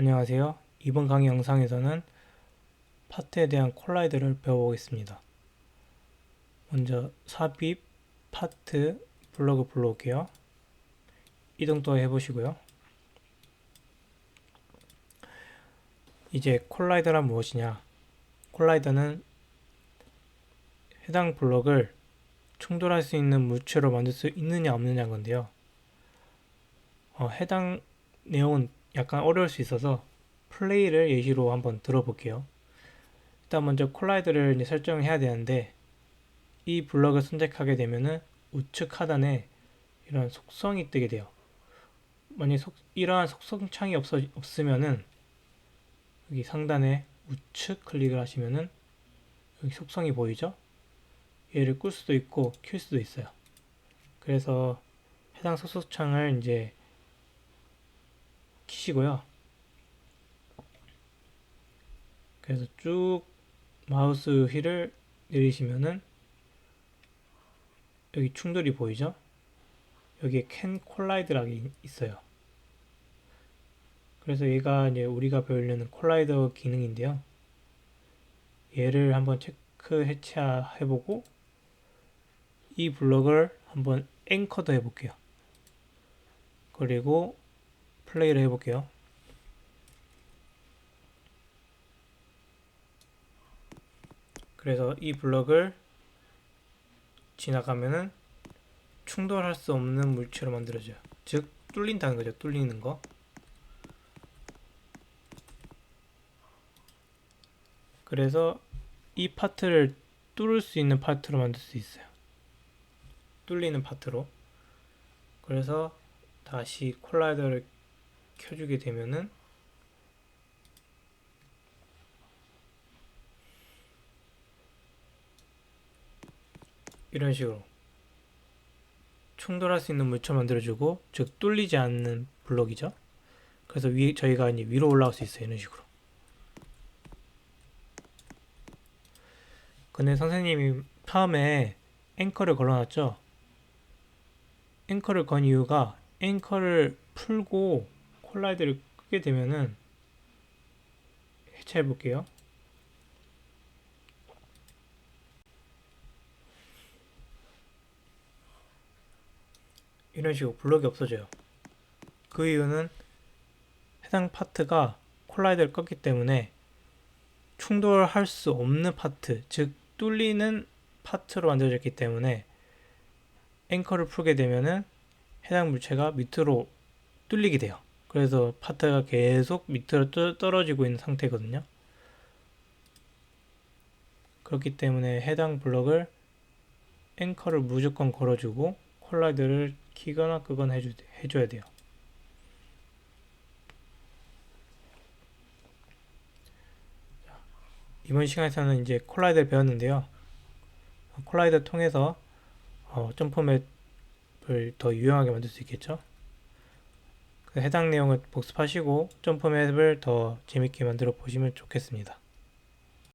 안녕하세요. 이번 강의 영상에서는 파트에 대한 콜라이드를 배워보겠습니다. 먼저 삽입, 파트, 블로그 불러올게요. 이동 또 해보시고요. 이제 콜라이더란 무엇이냐? 콜라이더는 해당 블록을 충돌할 수 있는 물체로 만들 수 있느냐 없느냐 건데요. 어, 해당 내용은 약간 어려울 수 있어서 플레이를 예시로 한번 들어볼게요. 일단 먼저 콜라이드를 이제 설정해야 되는데 이 블럭을 선택하게 되면은 우측 하단에 이런 속성이 뜨게 돼요. 만약 속, 이러한 속성 창이 없어, 없으면은 여기 상단에 우측 클릭을 하시면은 여기 속성이 보이죠? 얘를 끌 수도 있고 킬 수도 있어요. 그래서 해당 속성창을 이제 키시고요. 그래서 쭉 마우스 휠을 내리시면은 여기 충돌이 보이죠? 여기에 캔 콜라이드라고 있어요. 그래서 얘가 이제 우리가 배우려는 콜라이더 기능인데요. 얘를 한번 체크 해체해보고 이 블럭을 한번 앵커도 해볼게요. 그리고 플레이를 해볼게요. 그래서 이 블럭을 지나가면은 충돌할 수 없는 물체로 만들어져요. 즉 뚫린다는 거죠. 뚫리는 거. 그래서 이 파트를 뚫을 수 있는 파트로 만들 수 있어요. 뚫리는 파트로. 그래서 다시 콜라이더를 켜주게 되면은 이런 식으로 충돌할 수 있는 물체 만들어주고 즉 뚫리지 않는 블록이죠. 그래서 위 저희가 이제 위로 올라갈 수 있어요. 이런 식으로. 근데 선생님이 처음에 앵커를 걸어놨죠. 앵커를 건 이유가 앵커를 풀고 콜라이드를 끄게 되면은 해체해 볼게요. 이런 식으로 블록이 없어져요. 그 이유는 해당 파트가 콜라이드를 껐기 때문에 충돌할 수 없는 파트, 즉 뚫리는 파트로 만들어졌기 때문에 앵커를 풀게 되면은 해당 물체가 밑으로 뚫리게 돼요. 그래서 파트가 계속 밑으로 떨어지고 있는 상태거든요. 그렇기 때문에 해당 블럭을 앵커를 무조건 걸어주고 콜라이드를 키거나 끄거나 해주, 해줘야 돼요. 이번 시간에서는 이제 콜라이드를 배웠는데요. 콜라이드 통해서 어, 점프맵을 더 유용하게 만들 수 있겠죠. 그 해당 내용을 복습하시고 점프맵을 더 재밌게 만들어 보시면 좋겠습니다.